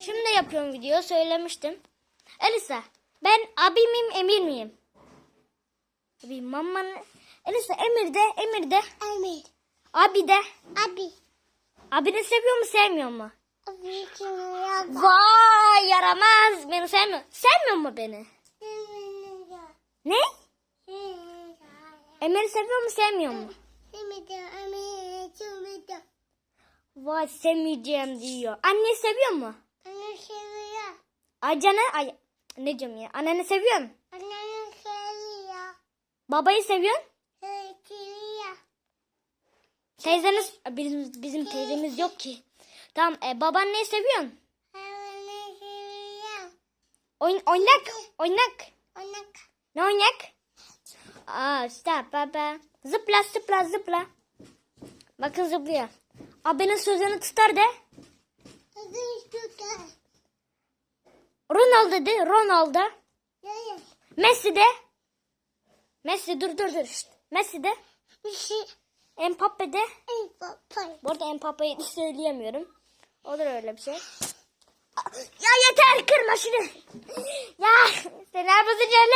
Şimdi yapıyorum video söylemiştim. Elisa ben abi miyim emir miyim? Abi mamman Elisa emir de emir de Emir. abi de. Abi. Abini seviyor mu sevmiyor mu? Abi kim ya? Vay yaramaz beni sevmiyor. Sevmiyor mu beni? Ne? Emir'i seviyor mu sevmiyor mu? Vay sevmeyeceğim diyor. Anne seviyor mu? Ay canı ay ne diyorum ya? Anneni seviyor mu? Babayı seviyor mu? Teyzeniz bizim, bizim teyzemiz yok ki. Tamam e, babaanneyi seviyor mu? Oyun, oynak. Oynak. Ne oynak? Aa stop baba. Zıpla zıpla zıpla. Bakın zıplıyor. Abinin sözünü tutar de. Ronaldo de. Ronaldo. Messi de. Messi dur dur dur. Şşt. Messi de. Mbappe de. Bu arada Mbappe'yi söyleyemiyorum. Olur öyle bir şey. Ya yeter kırma şunu. Ya seni bozacağız.